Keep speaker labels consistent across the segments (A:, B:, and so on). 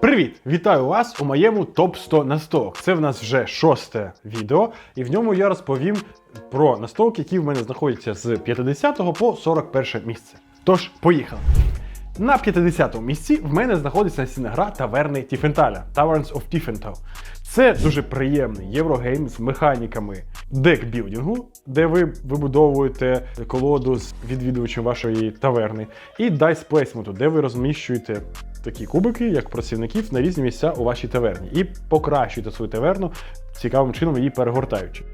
A: Привіт! Вітаю вас у моєму топ 100 настолок. Це в нас вже шосте відео, і в ньому я розповім про настолки, які в мене знаходяться з 50 по 41 місце. Тож, поїхали! На 50-му місці в мене знаходиться настільна таверни Тіфенталя Taverns of Tiefenthal. Це дуже приємний єврогейм з механіками декбілдингу, де ви вибудовуєте колоду з відвідувачем вашої таверни, і дайс плейсменту, де ви розміщуєте такі кубики, як працівників, на різні місця у вашій таверні, і покращуйте свою таверну цікавим чином її перегортаючи.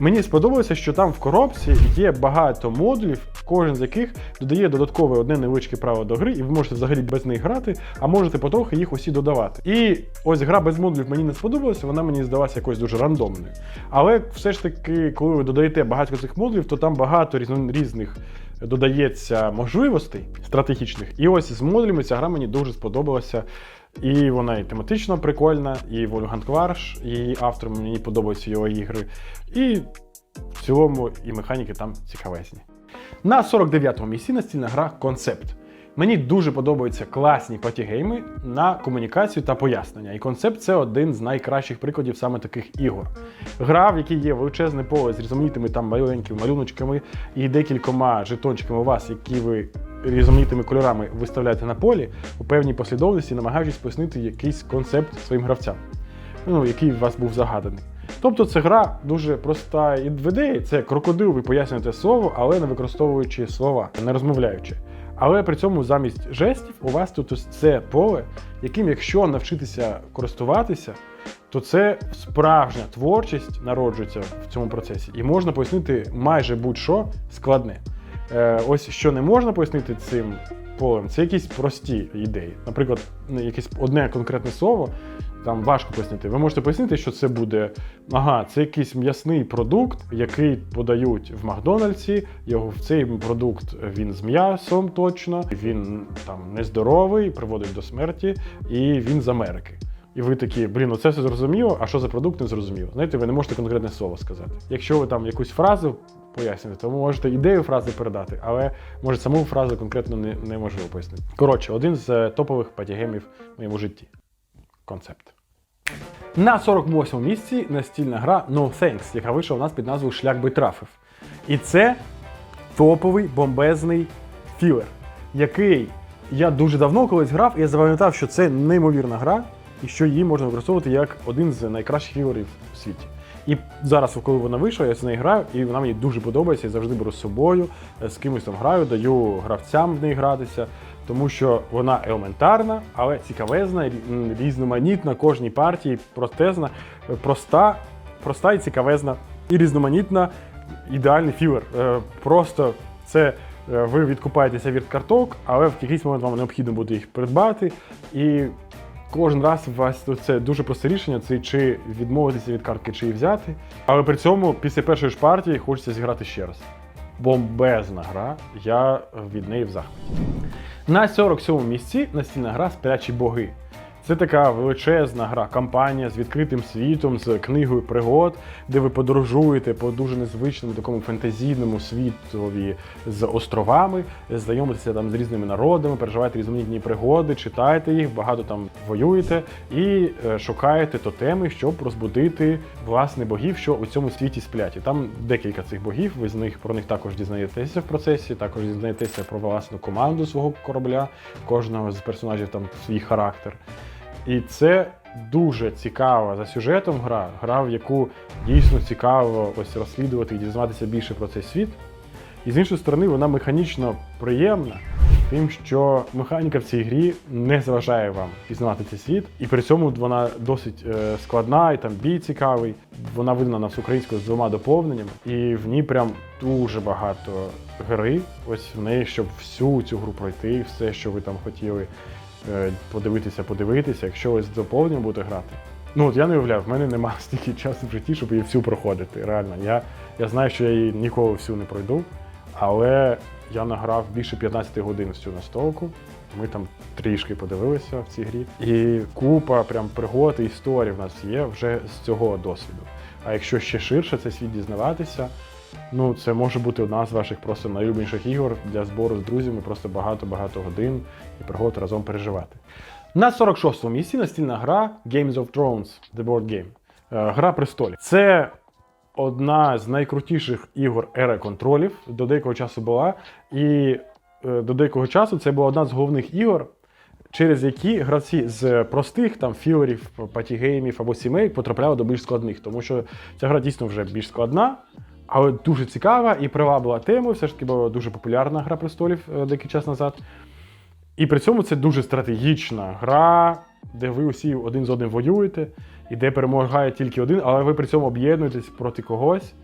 A: Мені сподобалося, що там в коробці є багато модулів, кожен з яких додає додаткове одне невеличке право до гри, і ви можете взагалі без них грати, а можете потрохи їх усі додавати. І ось гра без модулів мені не сподобалася, вона мені здалася якось дуже рандомною. Але все ж таки, коли ви додаєте багато цих модулів, то там багато різних додається можливостей стратегічних. І ось з модулями ця гра мені дуже сподобалася. І вона і тематично прикольна, і Вольфганг Кварш, і автор мені подобаються його ігри. І в цілому і механіки там цікавезні. На 49-му місці настільна гра Концепт. Мені дуже подобаються класні патігейми на комунікацію та пояснення. І концепт це один з найкращих прикладів саме таких ігор. Гра, в якій є величезне поле з різноманітними там маленькими малюночками і декількома жетончиками у вас, які ви різноманітними кольорами виставляєте на полі у певній послідовності, намагаючись пояснити якийсь концепт своїм гравцям, ну, який у вас був загаданий. Тобто це гра дуже проста і в ідеї. Це крокодил, ви пояснюєте слово, але не використовуючи слова, не розмовляючи. Але при цьому замість жестів у вас тут ось це поле, яким, якщо навчитися користуватися, то це справжня творчість народжується в цьому процесі, і можна пояснити майже будь-що складне. Е, ось що не можна пояснити цим полем, це якісь прості ідеї. Наприклад, якесь одне конкретне слово. Там важко пояснити. Ви можете пояснити, що це буде ага, це якийсь м'ясний продукт, який подають в Макдональдсі. Його в цей продукт він з м'ясом точно, він там нездоровий, приводить до смерті, і він з Америки. І ви такі, блін, ну це все зрозуміло, а що за продукт не зрозуміло. Знаєте, ви не можете конкретне слово сказати. Якщо ви там якусь фразу пояснюєте, то ви можете ідею фрази передати, але може саму фразу конкретно не, неможливо пояснити. Коротше, один з е, топових патігемів в моєму житті. Концепт. На 48-му місці настільна гра No Thanks, яка вийшла у нас під назвою Шлях би трафив. І це топовий бомбезний філер, який я дуже давно колись грав, і я запам'ятав, що це неймовірна гра, і що її можна використовувати як один з найкращих філерів у світі. І зараз, коли вона вийшла, я з нею граю, і вона мені дуже подобається. Я завжди беру з собою, е, з кимось там граю, даю гравцям в неї гратися, тому що вона елементарна, але цікавезна, різноманітна кожній партії, простезна, е, проста, проста і цікавезна, і різноманітна, ідеальний філер. Е, Просто це е, ви відкупаєтеся від карток, але в якийсь момент вам необхідно буде їх придбати. І Кожен раз у вас це дуже просте рішення, це чи відмовитися від картки, чи її взяти. Але при цьому після першої ж партії хочеться зіграти ще раз. Бомбезна гра, я від неї в захваті. На 47-му місці настільна гра Сплячі боги. Це така величезна гра, кампанія з відкритим світом, з книгою пригод, де ви подорожуєте по дуже незвичному такому фентезійному світові з островами, знайомитеся там з різними народами, переживаєте різноманітні пригоди, читаєте їх, багато там воюєте і е, шукаєте тотеми, щоб розбудити власне богів, що у цьому світі сплять. І там декілька цих богів. Ви з них про них також дізнаєтеся в процесі, також дізнаєтеся про власну команду свого корабля, кожного з персонажів там свій характер. І це дуже цікава за сюжетом гра, гра, в яку дійсно цікаво ось розслідувати і дізнаватися більше про цей світ. І з іншої сторони, вона механічно приємна, тим, що механіка в цій грі не заважає вам пізнавати цей світ, і при цьому вона досить е, складна, і там бій цікавий. Вона видана нас українською з двома доповненнями, і в ній прям дуже багато гри. Ось в неї, щоб всю цю гру пройти, все, що ви там хотіли подивитися, подивитися, якщо ось з доповненням будете грати. Ну от я не уявляю, в мене немає стільки часу в житті, щоб її всю проходити. Реально, я, я знаю, що я її ніколи всю не пройду, але я награв більше 15 годин в цю настолку. Ми там трішки подивилися в цій грі. І купа прям пригод і історій в нас є вже з цього досвіду. А якщо ще ширше цей світ дізнаватися, ну це може бути одна з ваших просто найлюбленіших ігор для збору з друзями, просто багато-багато годин і пригод разом переживати. На 46-му місці настільна гра Games of Thrones The Board Game. Е, Гра престолів. Це одна з найкрутіших ігор ери контролів. До деякого часу була. І е, до деякого часу це була одна з головних ігор, через які гравці з простих там філерів, патігеймів або сімей потрапляли до більш складних, тому що ця гра дійсно вже більш складна, але дуже цікава і привабила тему. Все ж таки була дуже популярна гра престолів е, деякий час назад. І при цьому це дуже стратегічна гра, де ви усі один з одним воюєте, і де перемагає тільки один, але ви при цьому об'єднуєтесь проти когось.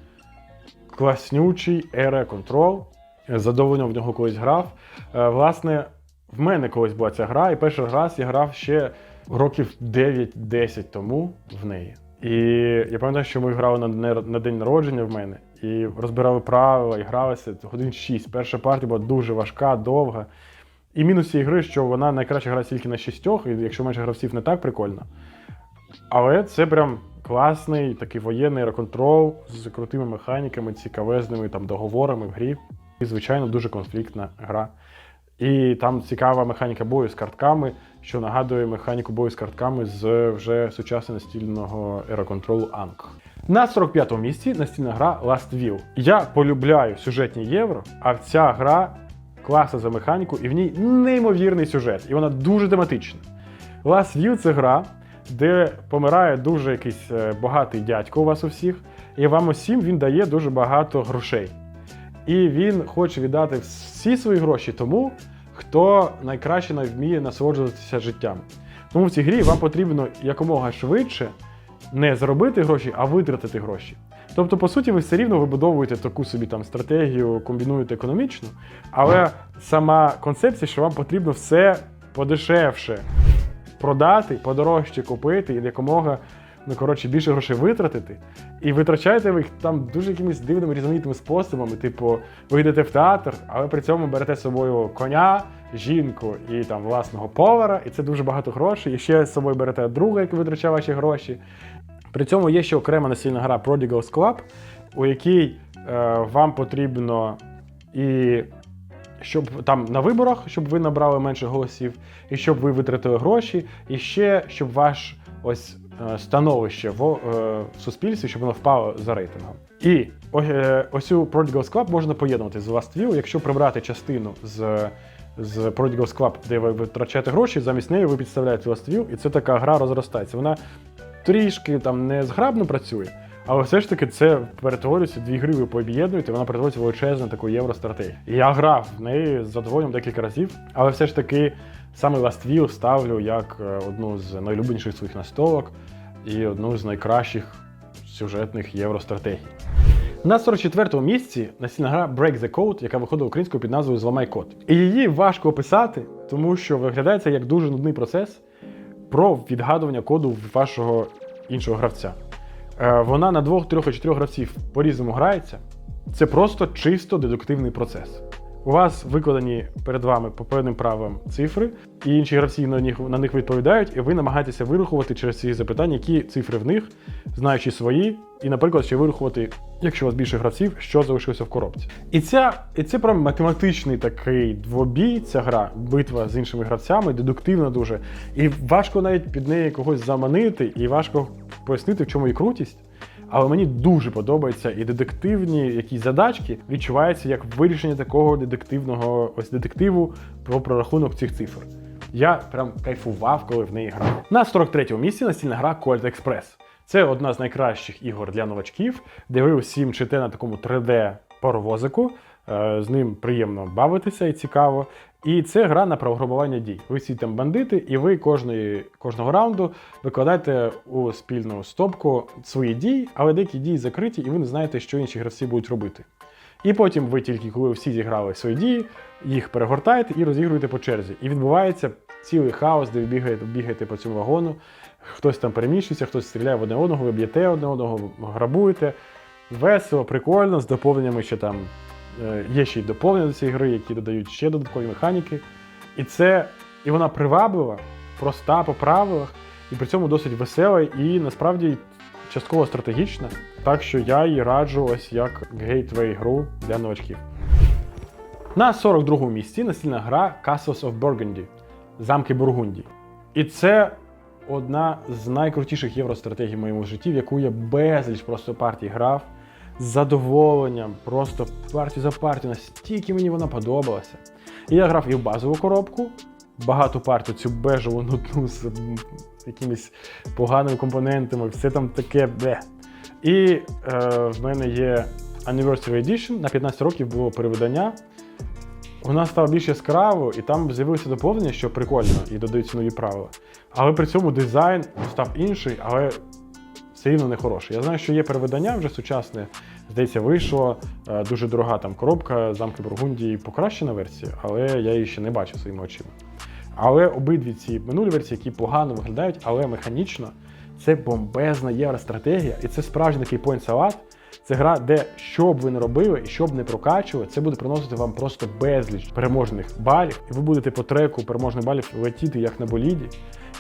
A: Класнючий Area Control. З задоволенням в нього колись грав. Е, Власне, в мене колись була ця гра, і перший раз я грав ще років 9-10 тому в неї. І я пам'ятаю, що ми грали на день народження в мене і розбирали правила, і гралися годин 6. Перша партія була дуже важка, довга. І мінус цієї гри, що вона найкраще грає тільки на шістьох, і якщо менше гравців не так прикольно. Але це прям класний такий воєнний реконтрол з крутими механіками, цікавезними там договорами в грі. І, звичайно, дуже конфліктна гра. І там цікава механіка бою з картками, що нагадує механіку бою з картками з вже сучасного настільного ероконтролу Ank. На 45-му місці настільна гра Last View. Я полюбляю сюжетні євро, а ця гра класна за механіку, і в ній неймовірний сюжет, і вона дуже тематична. Last View це гра, де помирає дуже якийсь е, багатий дядько у вас у всіх, і вам усім він дає дуже багато грошей. І він хоче віддати всі свої гроші тому, хто найкраще вміє насолоджуватися життям. Тому в цій грі вам потрібно якомога швидше не заробити гроші, а витратити гроші. Тобто, по суті, ви все рівно вибудовуєте таку собі там стратегію, комбінуєте економічно, але сама концепція, що вам потрібно все подешевше продати, подорожче купити і якомога ну, коротше, більше грошей витратити. І витрачаєте ви їх там дуже якимись дивними різноманітними способами. Типу, ви йдете в театр, але при цьому берете з собою коня, жінку і там власного повара, і це дуже багато грошей. І ще з собою берете друга, який витрачає ваші гроші. При цьому є ще окрема настільна гра Prodigals Club, у якій е, вам потрібно і щоб там на виборах, щоб ви набрали менше голосів, і щоб ви витратили гроші, і ще щоб ваш ось е, становище в, е, в суспільстві, щоб воно впало за рейтингом. І ось, е, ось у Prodigals Club можна поєднувати з Last View, якщо прибрати частину з. З Prodigals Club, де ви витрачаєте гроші, замість неї ви підставляєте Last View, і це така гра розростається. Вона трішки там не зграбно працює, але все ж таки це перетворюється, дві гри ви пооб'єднуєте, вона перетворюється в величезну таку євростратегію. Я грав в неї з задоволенням декілька разів, але все ж таки саме Last View ставлю як е, одну з найулюбленіших своїх настолок і одну з найкращих сюжетних євростратегій. На 44-му місці настільна гра Break the Code, яка виходить українською під назвою Зламай код. І її важко описати, тому що виглядає це як дуже нудний процес про відгадування коду вашого іншого гравця. Е, Вона на двох, трьох і чотирьох гравців по-різному грається. Це просто чисто дедуктивний процес. У вас викладені перед вами по певним правилам цифри, і інші гравці на них, на них відповідають, і ви намагаєтеся вирахувати через ці запитання, які цифри в них, знаючи свої, і, наприклад, ще вирахувати, якщо у вас більше гравців, що залишилося в коробці. І ця, і це прям математичний такий двобій, ця гра, битва з іншими гравцями, дедуктивна дуже. І важко навіть під неї когось заманити, і важко пояснити, в чому її крутість. Але мені дуже подобаються і детективні якісь задачки відчуваються як вирішення такого детективного ось детективу про прорахунок цих цифр. Я прям кайфував, коли в неї грав. На 43-му місці настільна гра Colt Express. Це одна з найкращих ігор для новачків, де ви усім чите на такому 3D паровозику. Е, З ним приємно бавитися і цікаво. І це гра на програмування дій. Ви всі там бандити, і ви кожної, кожного раунду викладаєте у спільну стопку свої дії, але деякі дії закриті, і ви не знаєте, що інші гравці будуть робити. І потім ви тільки, коли всі зіграли свої дії, їх перегортаєте і розігруєте по черзі. І відбувається цілий хаос, де ви бігаєте, бігаєте по цьому вагону, хтось там переміщується, хтось стріляє в одне одного, ви б'єте одне одного, грабуєте. Весело, прикольно, з доповненнями ще там. Е, Є ще й доповнення до цієї гри, які додають ще додаткові механіки. І це і вона приваблива, проста по правилах, і при цьому досить весела і насправді частково стратегічна. Так що я її раджу ось як гейтвей гру для новачків. На 42-му місці настільна гра Castles of Burgundy Замки Бургундії. І це одна з найкрутіших євростратегій в моєму житті, в яку я безліч просто партій грав з задоволенням, просто партію за партію, настільки мені вона подобалася. І я грав і в базову коробку, багато партій, цю бежеву нутну з якимись поганими компонентами, все там таке бе. І е, в мене є Anniversary Edition, на 15 років було перевидання. Вона стала більш яскравою, і там з'явилося доповнення, що прикольно, і додаються нові правила. Але при цьому дизайн став інший, але все рівно не хороший. Я знаю, що є перевидання вже сучасне. Здається, вийшло е, дуже дорога там коробка замки Бургундії, покращена версія, але я її ще не бачив своїми очима. Але обидві ці минулі версії, які погано виглядають, але механічно, це бомбезна євростратегія, і це справжній такий point салат. Це гра, де що б ви не робили і що б не прокачували, це буде приносити вам просто безліч переможних балів, і ви будете по треку переможних балів летіти як на боліді,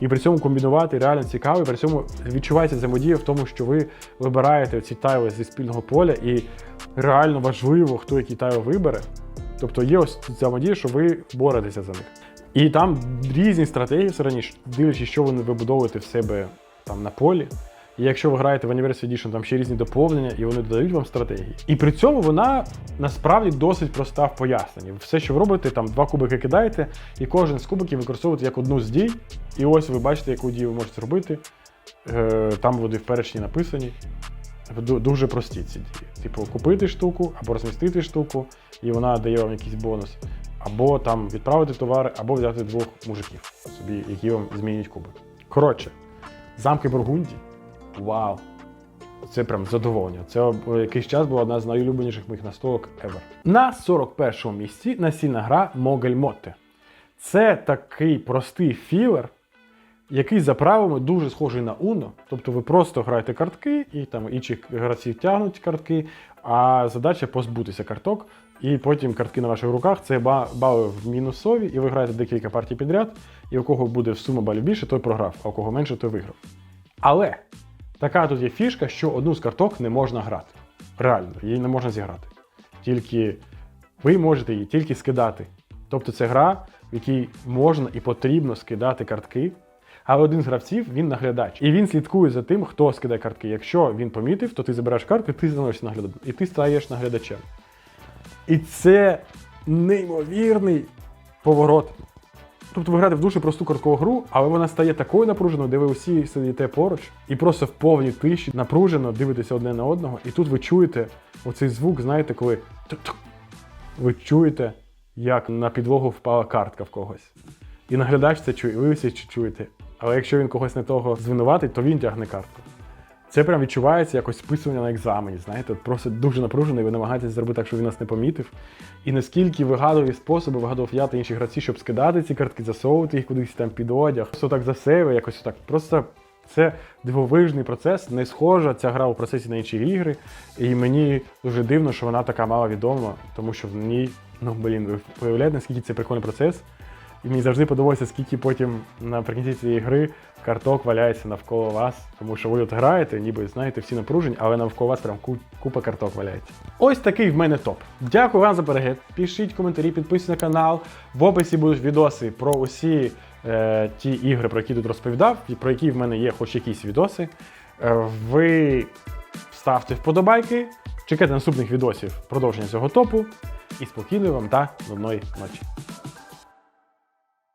A: і при цьому комбінувати реально цікаво, і при цьому відчувається взаємодія в тому, що ви вибираєте ці тайли зі спільного поля, і реально важливо, хто який тайл вибере. Тобто є ось взаємодія, що ви боретеся за них. І там різні стратегії все раніше, дивлячись, що ви вибудовуєте в себе там на полі. І якщо ви граєте в Anniversary Edition, там ще різні доповнення, і вони додають вам стратегії. І при цьому вона насправді досить проста в поясненні. Все, що ви робите, там два кубики кидаєте, і кожен з кубиків використовуєте як одну з дій. І ось ви бачите, яку дію ви можете зробити. Е, Там вони в перечні написані. Дуже прості ці дії. Типу, купити штуку або розмістити штуку, і вона дає вам якийсь бонус. Або там відправити товари, або взяти двох мужиків собі, які вам змінюють кубик. Коротше, замки Бургундії. Вау! Це прям задоволення. Це якийсь час була одна з найулюбленіших моїх настолок ever. На 41-му місці настільна гра Могель Мотте. Це такий простий філер, який за правилами дуже схожий на Uno. Тобто ви просто граєте картки, і там інші гравці тягнуть картки, а задача позбутися карток. І потім картки на ваших руках це бали в мінусові, і ви граєте декілька партій підряд, і у кого буде сума балів більше, той програв, а у кого менше, той виграв. Але така тут є фішка, що одну з карток не можна грати. Реально, її не можна зіграти. Тільки ви можете її тільки скидати. Тобто це гра, в якій можна і потрібно скидати картки. Але один з гравців він наглядач. І він слідкує за тим, хто скидає картки. Якщо він помітив, то ти забираєш картки, ти становишся наглядачем. І ти стаєш наглядачем. І це неймовірний поворот. Тобто ви граєте в дуже просту карткову гру, але вона стає такою напруженою, де ви усі сидите поруч і просто в повній тиші напружено дивитеся одне на одного. І тут ви чуєте оцей звук, знаєте, коли ви чуєте, як на підлогу впала картка в когось. І наглядач це чує, і ви всі чуєте. Але якщо він когось не того звинуватить, то він тягне картку. Це прям відчувається якось списування на екзамені. Знаєте, просто дуже напружений, ви намагаєтесь зробити так, щоб він нас не помітив. І наскільки вигадові способи вигадував я та інші гравці, щоб скидати ці картки, засовувати їх кудись там під одяг, просто так за себе, якось так. Просто це дивовижний процес, не схожа ця гра у процесі на інші ігри. І мені дуже дивно, що вона така мало відома, тому що в ній, ну блін, ви уявляєте, наскільки це прикольний процес. І мені завжди подобається, скільки потім наприкінці цієї гри карток валяється навколо вас, тому що ви от граєте, ніби знаєте, всі напружені, але навколо вас прям купа карток валяється. Ось такий в мене топ. Дякую вам за перегляд. Пишіть коментарі, підписуйтесь на канал. В описі будуть відоси про усі е, ті ігри, про які тут розповідав, і про які в мене є хоч якісь відоси. Е, ви ставте вподобайки, чекайте наступних відосів продовження цього топу. І спокійної вам та нудної ночі.